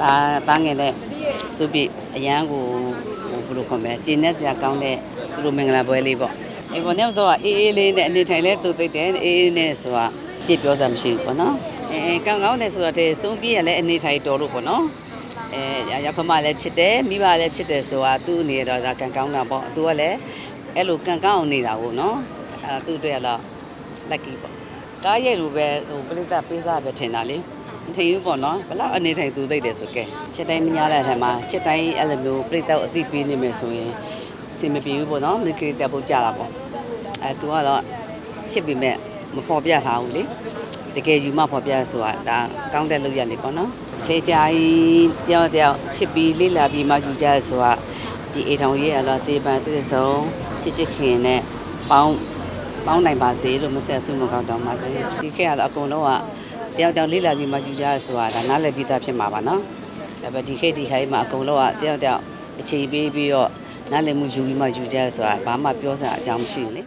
တာတားငယ်တဲ့စုပြအရန်ကိုဟိုဘယ်လိုခေါ်မလဲကျင်းနေစရာကောင်းတဲ့သူတို့မင်္ဂလာပွဲလေးပေါ့အေးပေါ်နေဆိုတော့အေးအေးလေးနဲ့အနေထိုင်လဲသူသိတယ်အေးအေးနဲ့ဆိုတာပြပြောစရာမရှိဘူးပေါ့နော်အဲအဲကောင်းကောင်းနဲ့ဆိုတော့တဲ့စုံပြရလဲအနေထိုင်တော်လို့ပေါ့နော်အဲရောက်ခမလည်းချစ်တယ်မိဘလည်းချစ်တယ်ဆိုတာသူ့အနေနဲ့တော့ဒါကံကောင်းတာပေါ့သူကလည်းအဲ့လိုကံကောင်းအောင်နေတာကိုနော်အဲ့ဒါသူ့အတွက်ကတော့ lucky ပေါ့ကားရဲ့လိုပဲဟိုပရိသတ်ပေးစားပဲထင်တာလေ မထင်ဘူးပေါ့နော်ဘလောက်အနေထိုင်သူသိတယ်ဆိုကဲချစ်တိုင်းမညာတဲ့အထက်မှာချစ်တိုင်းအဲ့လိုမျိုးပရိသတ်အသိပေးနေမယ်ဆိုရင်စင်မပြေဘူးပေါ့နော်မိကိတက်ဖို့ကြတာပေါ့အဲသူကတော့ချစ်ပေမဲ့မဖော်ပြထားဘူးလေတကယ်ယူမဖော်ပြဆိုတာဒါကောင်းတဲ့လုပ်ရလေပေါ့နော်ချေချာကြီးတယောက်တယောက်ချစ်ပြီးလေးလာပြီးမှယူကြရဆိုတာဒီအိမ်ထောင်ရေးအလားတေးပန်တေးဆုံးချစ်ချစ်ခင်နဲ့ပေါင်းပေါင်းနိုင်ပါစေလို့မဆက်ဆုမကောင်းတောင်းပါစေဒီခေတ်ကတော့အကုန်လုံးက တယောက်တယောက်လေးလာပြီးမှယူကြရဆိုတာဒါနားလည်ပြီးသားဖြစ်မှာပါနော်ဒါပေမဲ့ဒီခေတ်ဒီခိုင်းမှာအကုန်လုံးကတယောက်တယောက်အခြေပေးပြီးတော့နားလည်မှုယူပြီးမှယူကြရဆိုတာဘာမှပြောစရာအကြောင်းမရှိဘူးလေ